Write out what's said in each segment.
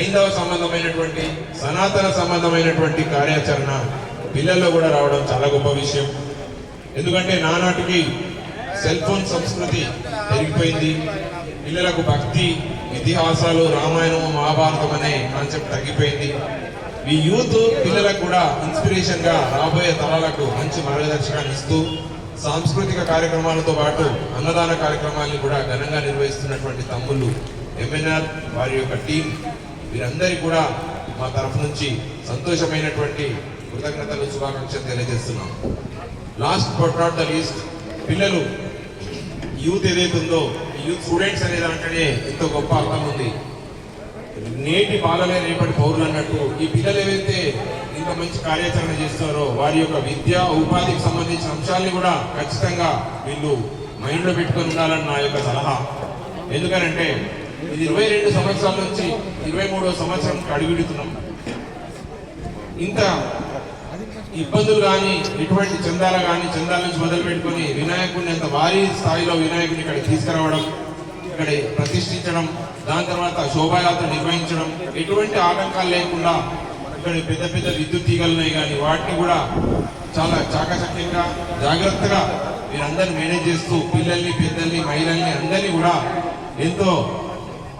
సంబంధమైనటువంటి హైందవ సంబంధమైనటువంటి సనాతన సంబంధమైనటువంటి కార్యాచరణ పిల్లల్లో కూడా రావడం చాలా గొప్ప విషయం. ఎందుకంటే నానాటికి సెల్ ఫోన్ సంస్కృతి పెరిగిపోయింది. పిల్లలకు భక్తి ఇతిహాసాలు రామాయణం మహాభారతం అనే కాన్సెప్ట్ తగ్గిపోయింది. ఈ యూత్ పిల్లలకు కూడా ఇన్స్పిరేషన్గా రాబోయే తరాలకు మంచి మార్గదర్శకాన్ని ఇస్తూ సాంస్కృతిక కార్యక్రమాలతో పాటు అన్నదాన కార్యక్రమాలను కూడా ఘనంగా నిర్వహిస్తున్నటువంటి తమ్ముళ్ళు ఎంఎన్ఆర్ వారి యొక్క టీం వీరందరికీ కూడా మా తరఫు నుంచి సంతోషమైనటువంటి కృతజ్ఞతలు శుభాకాంక్షలు తెలియజేస్తున్నాం. Last but not the least పిల్లలు యూత్ ఏదైతే ఉందో యూత్ స్టూడెంట్స్ అనే దాంట్లోనే ఎంతో గొప్ప అర్థం ఉంది. నేటి బాలలే రేపటి పౌరులు అన్నట్టు ఈ పిల్లలు ఏవైతే ఇంత మంచి కార్యాచరణ చేస్తారో వారి యొక్క విద్య ఉపాధికి సంబంధించిన అంశాలని కూడా ఖచ్చితంగా వీళ్ళు మైండ్లో పెట్టుకొని ఉండాలని నా యొక్క సలహా. ఎందుకనంటే ఇది ఇరవై రెండు సంవత్సరాల నుంచి ఇరవై మూడో సంవత్సరం అడుగుడుతున్నాం ఇంత ఇబ్బందులు కానీ ఎటువంటి చందాల కానీ చందాల నుంచి మొదలు పెట్టుకొని వినాయకుడిని అంత భారీ స్థాయిలో వినాయకుడిని ఇక్కడ తీసుకురావడం ఇక్కడ ప్రతిష్ఠించడం దాని తర్వాత శోభాయాత్ర నిర్వహించడం ఎటువంటి ఆటంకాలు లేకుండా ఇక్కడ పెద్ద పెద్ద విద్యుత్ తీగలున్నాయి కానీ వాటిని కూడా చాలా చాకచక్యంగా జాగ్రత్తగా మీరందరినీ మేనేజ్ చేస్తూ పిల్లల్ని పెద్దల్ని మహిళల్ని అందరినీ కూడా ఎంతో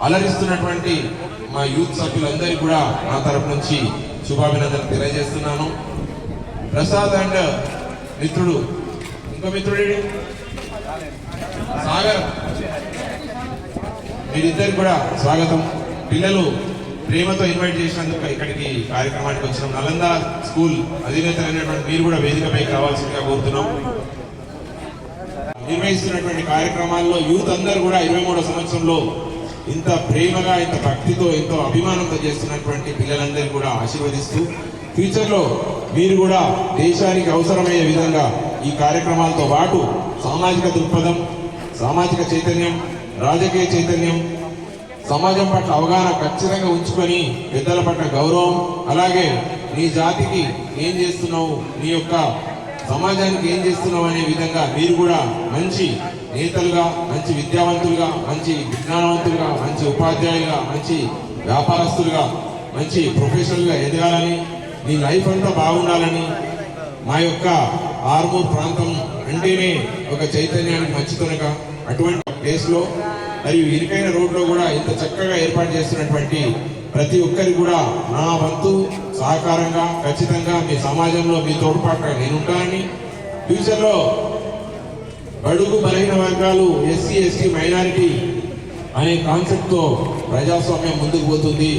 అలరిస్తున్నటువంటి మా యూత్ సభ్యులందరికీ కూడా నా తరపు నుంచి శుభాభినందనలు తెలియజేస్తున్నాను. ప్రసాద్ అండ్ మిత్రుడు. ఇంకో మిత్రుడు సాగర్. మీరిద్దరికి కూడా స్వాగతం. పిల్లలు ప్రేమతో ఇన్వైట్ చేసినందుకు ఇక్కడికి కార్యక్రమానికి వచ్చిన. నలంద స్కూల్ అధినేత అయినటువంటి మీరు కూడా వేదికపై రావాల్సిందిగా కోరుతున్నాం. నిర్వహిస్తున్నటువంటి కార్యక్రమాల్లో యూత్ అందరూ కూడా ఇరవై మూడో సంవత్సరంలో ఇంత ప్రేమగా ఇంత భక్తితో ఎంతో అభిమానంతో చేస్తున్నటువంటి పిల్లలందరూ కూడా ఆశీర్వదిస్తూ ఫ్యూచర్లో మీరు కూడా దేశానికి అవసరమయ్యే విధంగా ఈ కార్యక్రమాలతో పాటు సామాజిక దృక్పథం సామాజిక చైతన్యం రాజకీయ చైతన్యం సమాజం పట్ల అవగాహన ఖచ్చితంగా ఉంచుకొని పెద్దల పట్ల గౌరవం అలాగే నీ జాతికి ఏం చేస్తున్నావు నీ యొక్క సమాజానికి ఏం చేస్తున్నావు అనే విధంగా మీరు కూడా మంచి నేతలుగా మంచి విద్యావంతులుగా మంచి విజ్ఞానవంతులుగా మంచి ఉపాధ్యాయులుగా మంచి వ్యాపారస్తులుగా మంచి ప్రొఫెషనల్గా ఎదగాలని మీ లైఫ్ అంతా బాగుండాలని మా యొక్క ఆర్మూర్ ప్రాంతం అంటేనే ఒక చైతన్యానికి మంచితనక అటువంటి ప్లేస్లో మరియు ఇరుకైన రోడ్లో కూడా ఇంత చక్కగా ఏర్పాటు చేస్తున్నటువంటి ప్రతి ఒక్కరికి కూడా నా వంతు సహకారంగా ఖచ్చితంగా మీ సమాజంలో మీ తోడ్పాటుగా నేనుంటానని ఫ్యూచర్లో బడుగు బలహీన వర్గాలు ఎస్సీ ఎస్టీ మైనారిటీ అనే కాన్సెప్ట్తో ప్రజాస్వామ్యం ముందుకు పోతుంది.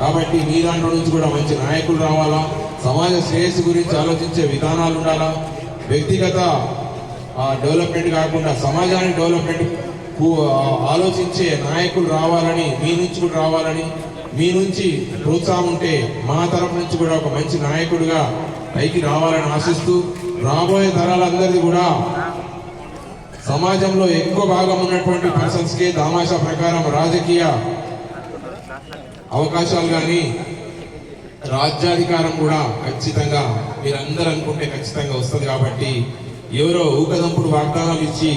కాబట్టి మీ దాంట్లో నుంచి కూడా మంచి నాయకులు రావాలా? సమాజ శ్రేయస్సు గురించి ఆలోచించే విధానాలు ఉండాలా? వ్యక్తిగత డెవలప్మెంట్ కాకుండా సమాజాన్ని డెవలప్మెంట్ ఆలోచించే నాయకులు రావాలని మీ నుంచి కూడా రావాలని మీ నుంచి ప్రోత్సాహం ఉంటే మా తరపు నుంచి కూడా ఒక మంచి నాయకుడిగా పైకి రావాలని ఆశిస్తూ రాబోయే తరాలందరిది కూడా సమాజంలో ఎక్కువ భాగం ఉన్నటువంటి పర్సన్స్కి దామాషా ప్రకారం రాజకీయ అవకాశాలు కానీ రాజ్యాధికారం కూడా ఖచ్చితంగా మీరందరూ అనుకుంటే ఖచ్చితంగా వస్తుంది కాబట్టి ఎవరో ఊకదంపుడు వాగ్దానాలు ఇచ్చి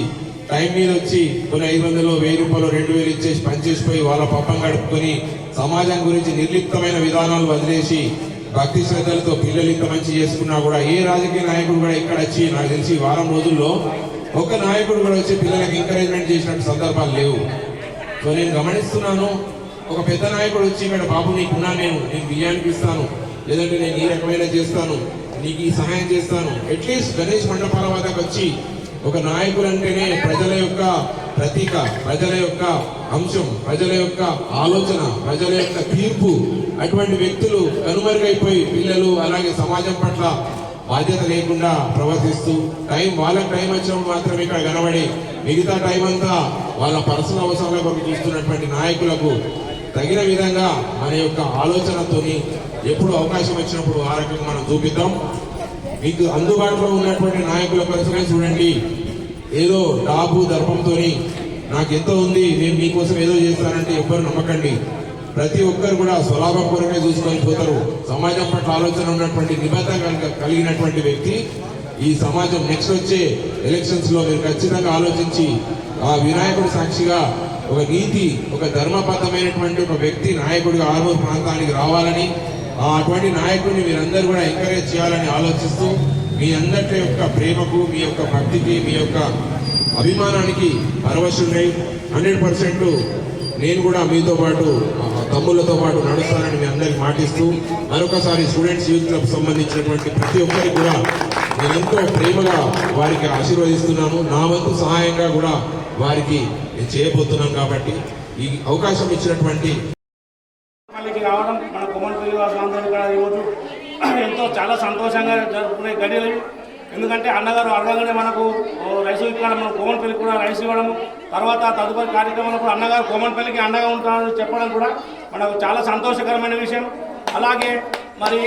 టైం మీద వచ్చి కొన్ని ఐదు వందలు వెయ్యి రూపాయలు రెండు వేలు ఇచ్చేసి పనిచేసిపోయి వాళ్ళ పప్పం గడుపుకొని సమాజం గురించి నిర్లిప్తమైన విధానాలు వదిలేసి భక్తి శ్రద్ధలతో పిల్లలు ఇంత మంచి చేసుకున్నా కూడా ఏ రాజకీయ నాయకుడు కూడా ఇక్కడ వచ్చి నాకు తెలిసి వారం రోజుల్లో ఒక నాయకుడు కూడా వచ్చి పిల్లలకు ఎంకరేజ్మెంట్ చేసినట్టు సందర్భాలు లేవు. సో నేను గమనిస్తున్నాను ఒక పెద్ద నాయకుడు వచ్చి ఇక్కడ బాబు నీకున్నా నేను నేను బియ్యానికి ఇస్తాను లేదంటే నేను ఈ రకమైన చేస్తాను నీకు ఈ సహాయం చేస్తాను. అట్లీస్ట్ గణేష్ మండపాల వద్దకు వచ్చి ఒక నాయకుడు అంటేనే ప్రజల యొక్క ప్రతీక ప్రజల యొక్క అంశం ప్రజల యొక్క ఆలోచన ప్రజల యొక్క తీర్పు. అటువంటి వ్యక్తులు కనుమరుగైపోయి పిల్లలు అలాగే సమాజం పట్ల బాధ్యత లేకుండా ప్రవర్తిస్తూ టైం వాళ్ళకి టైం వచ్చినప్పుడు మాత్రమే ఇక్కడ కనబడి మిగతా టైం అంతా వాళ్ళ పర్సనల్ అవసరాల కొరకు చూస్తున్నటువంటి నాయకులకు తగిన విధంగా మన యొక్క ఆలోచనతోని ఎప్పుడు అవకాశం వచ్చినప్పుడు ఆ రకంగా మనం చూపిద్దాం. మీకు అందుబాటులో ఉన్నటువంటి నాయకుల పరిసరం చూడండి. ఏదో డాబు దర్పంతో నాకు ఎంతో ఉంది నేను మీకోసం ఏదో చేస్తానంటే ఎవ్వరు నమ్మకండి. ప్రతి ఒక్కరు కూడా స్వలాభం కొరకే చూసుకొని పోతారు. సమాజం పట్ల ఆలోచన ఉన్నటువంటి నిబద్ధత కలిగ- కలిగినటువంటి వ్యక్తి ఈ సమాజం నెక్స్ట్ వచ్చే ఎలక్షన్స్లో మీరు ఖచ్చితంగా ఆలోచించి ఆ వినాయకుడి సాక్షిగా ఒక నీతి ఒక ధర్మబద్ధమైనటువంటి ఒక వ్యక్తి నాయకుడిగా ఆర్మూర్ ప్రాంతానికి రావాలని ఆ అటువంటి నాయకుడిని మీరందరూ కూడా ఎంకరేజ్ చేయాలని ఆలోచిస్తూ మీ అందరి యొక్క ప్రేమకు మీ యొక్క భక్తికి మీ యొక్క అభిమానానికి పరవశున్నాయి హండ్రెడ్ పర్సెంట్ నేను కూడా మీతో పాటు ఆ, పాటు నడుస్తానని మీ అందరికి మాటిస్తూ మరొకసారి స్టూడెంట్స్ యూత్ క్లబ్ సంబంధించినటువంటి ప్రతి ఒక్కరికి కూడా నేను ఎంతో ప్రేమగా వారికి ఆశీర్వదిస్తున్నాను. నా వంతు సహాయంగా కూడా వారికి నేను చేయబోతున్నాను కాబట్టి ఈ అవకాశం ఇచ్చినటువంటి రావడం మన కొమ్మనపల్లి ఈరోజు ఎంతో చాలా సంతోషంగా జరుపుకునే గడియలు ఎందుకంటే అన్నగారు అడగగానే మనకు ఓ రైస్ ఇక్కడ మనం కోమన్పల్లికి కూడా రైస్ ఇవ్వడం తర్వాత తదుపరి కార్యక్రమంలో కూడా అన్నగారు కోమన్పల్లికి అండగా ఉంటారని చెప్పడం కూడా మనకు చాలా సంతోషకరమైన విషయం. అలాగే మరి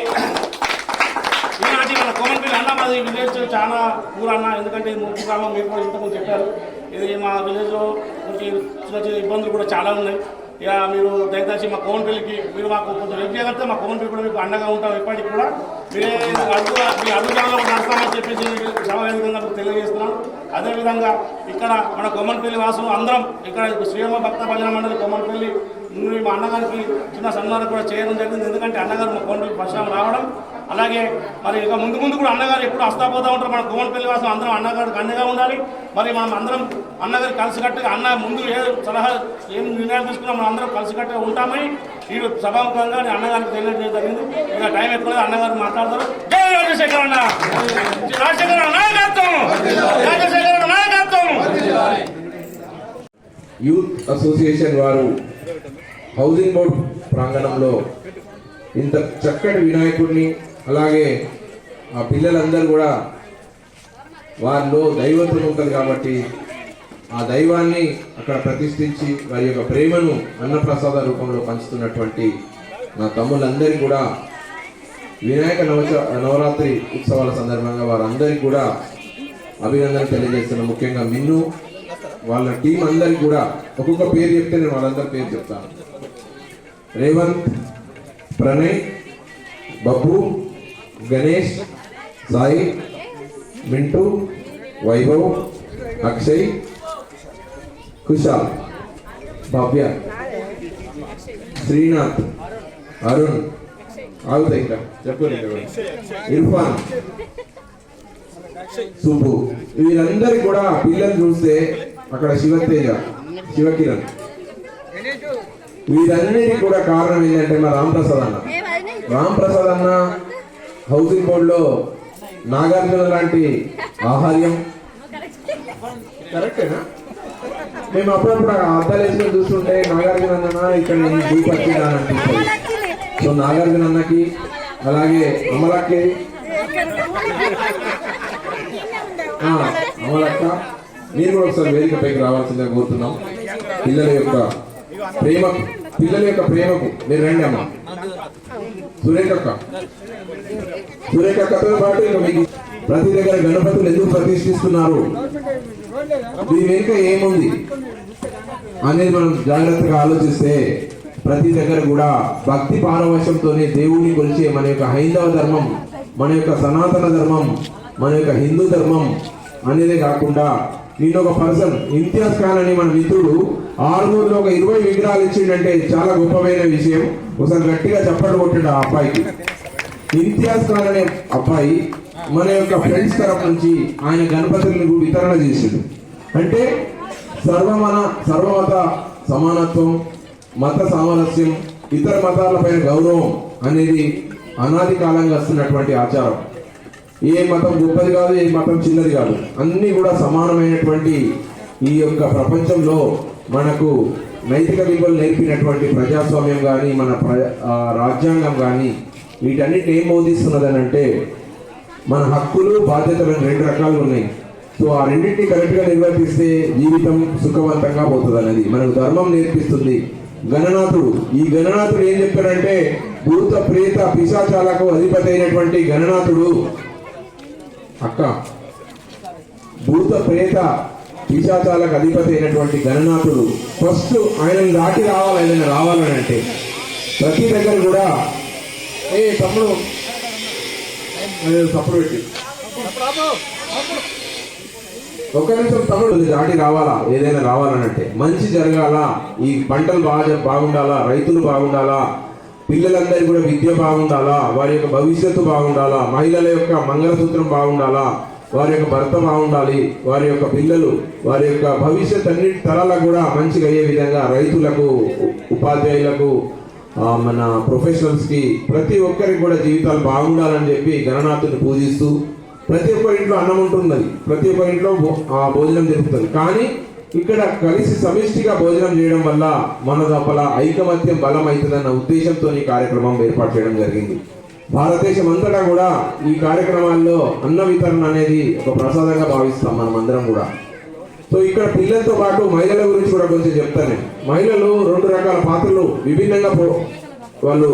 ఈనాటి మన కోమన్పల్లి అన్న మాది విలేజ్ చాలా ఊరన్న ఎందుకంటే ముందు కాలం మీరు కూడా ఇంతకుముందు చెప్పారు. ఇది మా విలేజ్లో కొంచెం చిన్న చిన్న ఇబ్బందులు కూడా చాలా ఉన్నాయి. ఇక మీరు దయచేసి మా కోమన్పల్లికి మీరు మాకు కొంచెం హెల్ప్ చేయగలిగితే మా కోమన్పల్లి కూడా మీకు అండగా ఉంటాం. ఇప్పటికి కూడా మీరే అడుగు మీ అడుగుజాలలో నడుస్తామని చెప్పేసి సభ మీకు తెలియజేస్తున్నాం. అదేవిధంగా ఇక్కడ మన కొమ్మన్పల్లి వాసులు అందరం ఇక్కడ శ్రీరామ భక్త భజన మండలి కొమ్మన్పల్లి మా అన్నగారికి చిన్న సన్మానం కూడా చేయడం జరిగింది. ఎందుకంటే అన్నగారు మా కోమన్పల్లి పరిశ్రమ రావడం. అలాగే మరి ఇక ముందు ముందు కూడా అన్నగారు ఎప్పుడు వస్తాపోతూ ఉంటారు. మన కోమన్పల్లి వాసం అందరం అన్నగారికి అన్నగా ఉండాలి. మరి మనం అందరం అన్నగారు కలిసికట్టుగా అన్న ముందు ఏ సలహా ఏం నిర్ణయాలు తీసుకున్నా మనం అందరం కలిసికట్టుగా ఉంటామని ఈ సభాముఖంగా అన్నగారికి తెలియజేయడం జరిగింది. ఇక టైం ఎక్కువ అన్నగారు మాట్లాడతారు. జై రాజశేఖర అన్న. రాజశేఖర నాయకత్వం. రాజశేఖర నాయకత్వం. యూత్ అసోసియేషన్ వారు హౌసింగ్ బోర్డ్ ప్రాంగణంలో ఇంత చక్కటి వినాయకుడిని అలాగే ఆ పిల్లలందరూ కూడా వారిలో దైవత్వం ఉంటుంది కాబట్టి ఆ దైవాన్ని అక్కడ ప్రతిష్ఠించి వారి యొక్క ప్రేమను అన్నప్రసాద రూపంలో పంచుతున్నటువంటి నా తమ్ములందరికీ కూడా వినాయక నవచ నవరాత్రి ఉత్సవాల సందర్భంగా వారందరికీ కూడా అభినందన తెలియజేస్తున్న ముఖ్యంగా మిన్ను వాళ్ళ టీం అందరికి కూడా ఒక్కొక్క పేరు చెప్తే నేను వాళ్ళందరి పేరు చెప్తాను. రేవంత్ ప్రణయ్ బబ్బు గణేష్ సాయి మింటూ వైభవ్ అక్షయ్ కుశాల్ భవ్య శ్రీనాథ్ అరుణ్ ఆగుతాయి ఇక్కడ. చెప్పలేదు ఇర్ఫాన్ సుబ్బు. వీళ్ళందరికీ కూడా పిల్లలు చూస్తే అక్కడ శివతేజ శివకిరణ్. వీరన్నిటికి కూడా కారణం ఏంటంటే మా రాంప్రసాద్ అన్న. రాంప్రసాద్ అన్న హౌసింగ్ బోర్డ్లో నాగార్జున లాంటి ఆహార్యం. కరెక్టేనా? మేము అప్పుడప్పుడు అద్దాలు వేసుకొని చూస్తుంటే నాగార్జున అన్న ఇక్కడ నేను దూపచ్చిదా అని అనిపిస్తుంది. సో నాగార్జున అన్నకి అలాగే అమలకి ఆ, అమలక్క మీరు కూడా ఒకసారి వేదికపైకి రావాల్సిందిగా కోరుతున్నాం. పిల్లల యొక్క ప్రేమ పిల్లల యొక్క ప్రేమకు మీరు రండి అమ్మ. సురేఖక్క సురేఖక్కతో పాటు ఇక మీకు ప్రతి దగ్గర గణపతులు ఎందుకు ప్రతిష్ఠిస్తున్నారు? దీని వెనుక ఏముంది? అనేది మనం జాగ్రత్తగా ఆలోచిస్తే ప్రతి దగ్గర కూడా భక్తి పారవశ్యంతోనే దేవుని కొలిచే మన యొక్క హైందవ ధర్మం మన యొక్క సనాతన ధర్మం మన యొక్క హిందూ ధర్మం అనేదే కాకుండా నేను ఒక పర్సన్. ఇంతియాజ్ ఖాన్ అని మన మిత్రుడు ఆరుమూరులో ఒక ఇరవై విగ్రహాలు ఇచ్చిండంటే చాలా గొప్పమైన విషయం. ఒకసారి గట్టిగా చప్పట్లు కొట్టాడు ఆ అబ్బాయికి. ఇంతియాజ్ ఖాన్ అనే అబ్బాయి మన యొక్క ఫ్రెండ్స్ తరఫు నుంచి ఆయన గణపతులను వితరణ చేసిండు. అంటే సర్వమన సర్వమత సమానత్వం మత సామరస్యం ఇతర మతాలపైన గౌరవం అనేది అనాది కాలంగా వస్తున్నటువంటి ఆచారం. ఏ మతం గొప్పది కాదు ఏ మతం చిన్నది కాదు. అన్ని కూడా సమానమైనటువంటి ఈ యొక్క ప్రపంచంలో మనకు నైతిక విలువలు నేర్పినటువంటి ప్రజాస్వామ్యం కానీ మన ప్ర- రాజ్యాంగం కానీ వీటన్నిటి ఏం బోధిస్తున్నదని అంటే మన హక్కులు బాధ్యతలు రెండు రకాలు ఉన్నాయి. సో ఆ రెండింటిని కరెక్ట్గా నిర్వర్తిస్తే జీవితం సుఖవంతంగా పోతుంది అనేది మనకు ధర్మం నేర్పిస్తుంది. గణనాథుడు ఈ గణనాథుడు ఏం చెప్పాడంటే భూత ప్రేత పిశాచాలకు అధిపతి అయినటువంటి గణనాథుడు అక్క భూత ప్రేత పిశాచాలకు అధిపతి అయినటువంటి గణనాథుడు ఫస్ట్ ఆయనను దాటి రావాలి ఆయన రావాలని అంటే. ప్రతి దగ్గర కూడా ఏ తమ్ముడు తప్పుడు పెట్టి. ఒక నిమిషం తమ్ముడు దాటి రావాలా ఏదైనా రావాలనంటే మంచి జరగాల ఈ పంటలు బాగా బాగుండాలా రైతులు బాగుండాలా పిల్లలందరికీ కూడా విద్య బాగుండాలా? వారి యొక్క భవిష్యత్తు బాగుండాలా? మహిళల యొక్క మంగళసూత్రం బాగుండాలా? వారి యొక్క భర్త బాగుండాలి? వారి యొక్క పిల్లలు వారి యొక్క భవిష్యత్ అన్ని తరాలకు కూడా మంచిగా అయ్యే విధంగా రైతులకు ఉపాధ్యాయులకు మన ప్రొఫెషనల్స్కి ప్రతి ఒక్కరికి కూడా జీవితాలు బాగుండాలని చెప్పి గణనాథుని పూజిస్తూ ప్రతి ఒక్కరి ఇంట్లో అన్నం ఉంటున్నది ప్రతి ఒక్కరింట్లో భో- ఆ, భోజనం జరుగుతుంది. కానీ ఇక్కడ కలిసి సమిష్టిగా భోజనం చేయడం వల్ల మన లోపల ఐకమత్యం బలం అవుతుందన్న ఉద్దేశంతో ఈ కార్యక్రమం ఏర్పాటు చేయడం జరిగింది. భారతదేశం అంతటా కూడా ఈ కార్యక్రమాల్లో అన్న వితరణ అనేది ఒక ప్రసాదంగా భావిస్తాం మనం అందరం కూడా. సో ఇక్కడ పిల్లలతో పాటు మహిళల గురించి కూడా కొంచెం చెప్తాను మహిళలు రెండు రకాల పాత్రలు విభిన్నంగా వాళ్ళు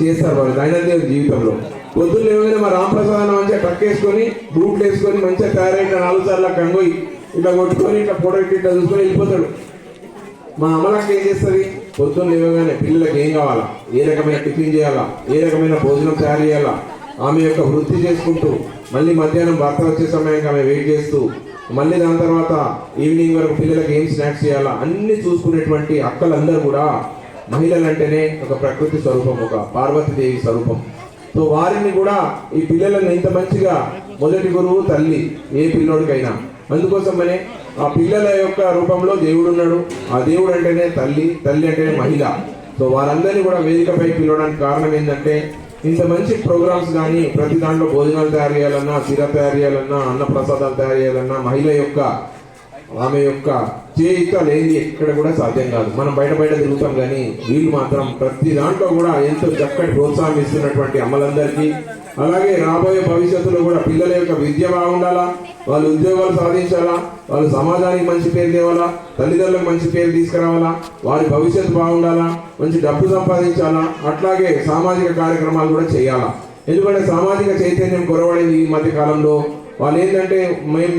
చేస్తారు వాళ్ళు దైనందిన జీవితంలో. పొద్దున్న ఏమైనా మా రామప్రసాద్ మంచిగా ట్రక్ వేసుకొని బూట్లు వేసుకొని మంచిగా తయారైన నాలుగు సార్లు కంగోయి ఇట్లా కొట్టుకొని ఇట్లా ఫోటో ఇట్లా చూసుకొని వెళ్ళిపోతాడు. మా అమలక్క ఏం చేస్తుంది? పొద్దున్న లేవగానే పిల్లలకి ఏం కావాలా? ఏ రకమైన టిఫిన్ చేయాలా? ఏ రకమైన భోజనం తయారు చేయాలా? ఆమె యొక్క వృత్తి చేసుకుంటూ మళ్ళీ మధ్యాహ్నం భర్త వచ్చే సమయానికి ఆమె వెయిట్ చేస్తూ మళ్ళీ దాని తర్వాత ఈవినింగ్ వరకు పిల్లలకి ఏం స్నాక్స్ చేయాలా? అన్ని చూసుకునేటువంటి అక్కలందరూ కూడా మహిళలు అంటేనే ఒక ప్రకృతి స్వరూపం ఒక పార్వతీదేవి స్వరూపం. సో వారిని కూడా ఈ పిల్లలను ఇంత మంచిగా మొదటి గురువు తల్లి ఏ పిల్లోడికైనా. అందుకోసమనే ఆ పిల్లల యొక్క రూపంలో దేవుడు ఉన్నాడు ఆ దేవుడు అంటేనే తల్లి తల్లి అంటేనే మహిళ. సో వారందరినీ కూడా వేదికపై పిలవడానికి కారణం ఏంటంటే ఇంత మంచి ప్రోగ్రామ్స్ కానీ ప్రతి దాంట్లో భోజనాలు తయారు చేయాలన్నా సిర తయారు చేయాలన్నా అన్న ప్రసాదాలు తయారు చేయాలన్నా మహిళ యొక్క ఆమె యొక్క చేయిత లేనిది ఎక్కడ కూడా సాధ్యం కాదు. మనం బయట బయట తిరుగుతాం కానీ వీళ్ళు మాత్రం ప్రతి దాంట్లో కూడా ఎంతో చక్కటి ప్రోత్సాహం ఇస్తున్నటువంటి అమ్మలందరికీ అలాగే రాబోయే భవిష్యత్తులో కూడా పిల్లల యొక్క విద్య బాగుండాలా వాళ్ళు ఉద్యోగాలు సాధించాలా వాళ్ళు సమాజానికి మంచి పేరు తేవాలా తల్లిదండ్రులకు మంచి పేరు తీసుకురావాలా వారి భవిష్యత్తు బాగుండాలా మంచి డబ్బు సంపాదించాలా అట్లాగే సామాజిక కార్యక్రమాలు కూడా చేయాలా. ఎందుకంటే సామాజిక చైతన్యం కొరవడింది ఈ మధ్య కాలంలో వాళ్ళు ఏంటంటే మేము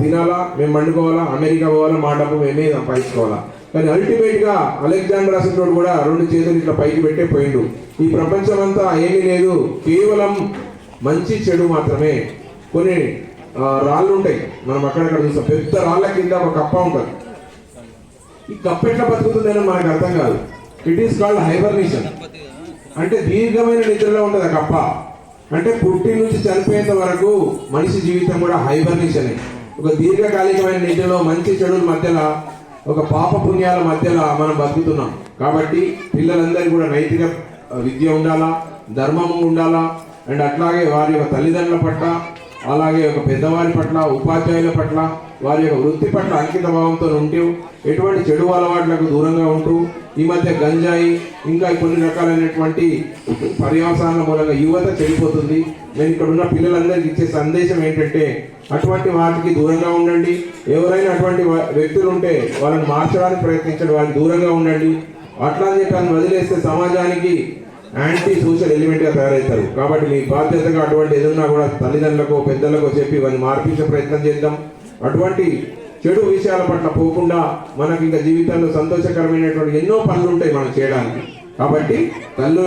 తినాలా? మేము వండుకోవాలా అమెరికా పోవాలా? మా డబ్బు మేమే సంపాదించుకోవాలా? కానీ అల్టిమేట్గా అలెగ్జాండర్ అసలు కూడా రెండు చేతులు ఇట్లా పైకి పెట్టే పోయిండు. ఈ ప్రపంచం అంతా ఏమీ లేదు. కేవలం మంచి చెడు మాత్రమే. కొన్ని రాళ్ళు ఉంటాయి. మనం అక్కడక్కడ చూస్తాం. పెద్ద రాళ్ళ కింద ఒక కప్ప ఉంటుంది. ఈ కప్ప ఎట్లా బతుకుతుందని మనకు అర్థం కాదు. ఇట్ ఈస్ కాల్డ్ హైబర్నేషన్ అంటే దీర్ఘమైన నిద్రలో ఉంటుంది ఆ కప్ప. అంటే పుట్టి నుంచి చనిపోయేంత వరకు మనిషి జీవితం కూడా హైబర్నేషన్ ఒక దీర్ఘకాలికమైన నిద్రలో మంచి చెడుల మధ్యలో ఒక పాప పుణ్యాల మధ్యలో మనం బతుకుతున్నాం. కాబట్టి పిల్లలందరికీ కూడా నైతిక విద్య ఉండాలా ధర్మము ఉండాలా అండ్ అట్లాగే వారి యొక్క తల్లిదండ్రుల పట్ల అలాగే ఒక పెద్దవారి పట్ల ఉపాధ్యాయుల పట్ల వారి యొక్క వృత్తి పట్ల అంకిత భావంతో ఉంటూ ఎటువంటి చెడు అలవాట్లకు దూరంగా ఉంటూ ఈ మధ్య గంజాయి ఇంకా కొన్ని రకాలైనటువంటి పర్యవసాన మూలంగా యువత చెడిపోతుంది. నేను ఇక్కడ ఉన్న పిల్లలందరికీ ఇచ్చే సందేశం ఏంటంటే అటువంటి వాటికి దూరంగా ఉండండి. ఎవరైనా అటువంటి వ్యక్తులు ఉంటే వాళ్ళని మార్చడానికి ప్రయత్నించండి వారికి దూరంగా ఉండండి. అట్లా చెప్పి వదిలేస్తే సమాజానికి యాంటీ సోషల్ ఎలిమెంట్గా తయారవుతారు. కాబట్టి మీ బాధ్యతగా అటువంటి ఏదన్నా కూడా తల్లిదండ్రులకు పెద్దలకు చెప్పి వారిని మార్పించే ప్రయత్నం చేద్దాం. అటువంటి చెడు విషయాల పట్ల పోకుండా మనకి ఇంకా జీవితంలో సంతోషకరమైనటువంటి ఎన్నో పనులు ఉంటాయి మనం చేయడానికి. కాబట్టి తల్లు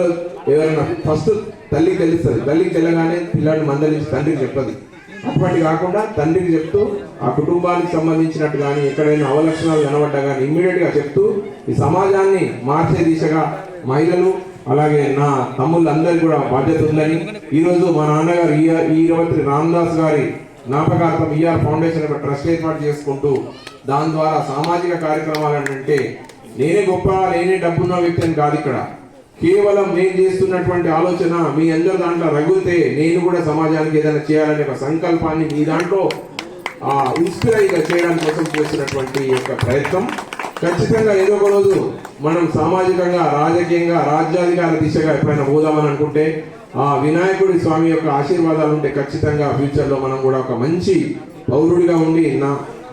ఎవరైనా ఫస్ట్ తల్లికి తెలుస్తుంది. తల్లికి తెలగానే పిల్లాడిని మందలించి తండ్రికి చెప్పదు. అటువంటి కాకుండా తండ్రికి చెప్తూ ఆ కుటుంబానికి సంబంధించినట్టు కానీ ఎక్కడైనా అవలక్షణాలు కనబడ్డా కానీ ఇమ్మీడియట్గా చెప్తూ ఈ సమాజాన్ని మార్చే దిశగా మహిళలు అలాగే నా తమ్ముళ్ళందరికీ కూడా బాధ్యత ఉందని ఈరోజు మా నాన్నగారు ఈ ఈ ఇరవై రామదాస్ గారి జ్ఞాపకార్థం ఈఆర్ ఫౌండేషన్ ఒక ట్రస్ట్ ఏర్పాటు చేసుకుంటూ దాని ద్వారా సామాజిక కార్యక్రమాలు అంటే నేనే గొప్ప నేనే డబ్బున్న వ్యక్తి అని కాదు ఇక్కడ. కేవలం నేను చేస్తున్నటువంటి ఆలోచన మీ అందరి దాంట్లో రగిలితే నేను కూడా సమాజానికి ఏదైనా చేయాలనే ఒక సంకల్పాన్ని మీ దాంట్లో ఇన్స్పైర్ చేయడం కోసం చేస్తున్నటువంటి యొక్క ప్రయత్నం. ఖచ్చితంగా ఏదో ఒక రోజు మనం సామాజికంగా రాజకీయంగా రాజ్యాధికార దిశగా ఎప్పుడైనా పోదామని అనుకుంటే ఆ వినాయకుడి స్వామి యొక్క ఆశీర్వాదాలు ఉంటే ఖచ్చితంగా ఫ్యూచర్లో మనం కూడా ఒక మంచి పౌరుడిగా ఉండి నా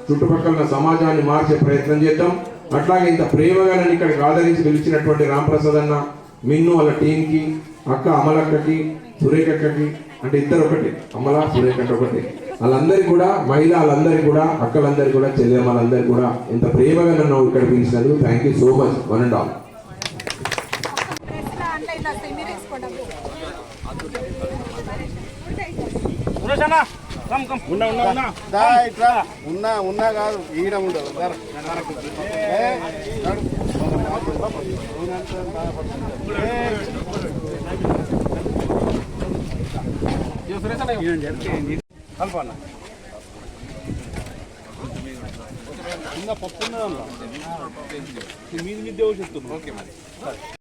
చుట్టుపక్కల సమాజాన్ని మార్చే ప్రయత్నం చేద్దాం. అట్లాగే ఇంత ప్రేమగా నన్ను ఇక్కడికి ఆదరించి పిలిచినటువంటి రాంప్రసాద్ అన్న మిన్ను వాళ్ళ టీంకి అక్క అమలక్కకి సురేఖక్కకి అంటే ఇద్దరు ఒకటి అమల సురేఖ అంటే ఒకటి. వాళ్ళందరికీ కూడా మహిళలందరికీ కూడా అక్కలందరికీ కూడా చెల్లెమ్మలందరికీ కూడా ఇంత ప్రేమగా నన్ను ఇక్కడ పిలిచినందుకు thank you so much one and all ఉన్నా ఉన్నా కాదు ఈడ ఉండదు దా. ఏ, కలపన్నా చిన్న పప్పు ఉన్నదమ్మా. మీది మీదే చెప్తున్నాను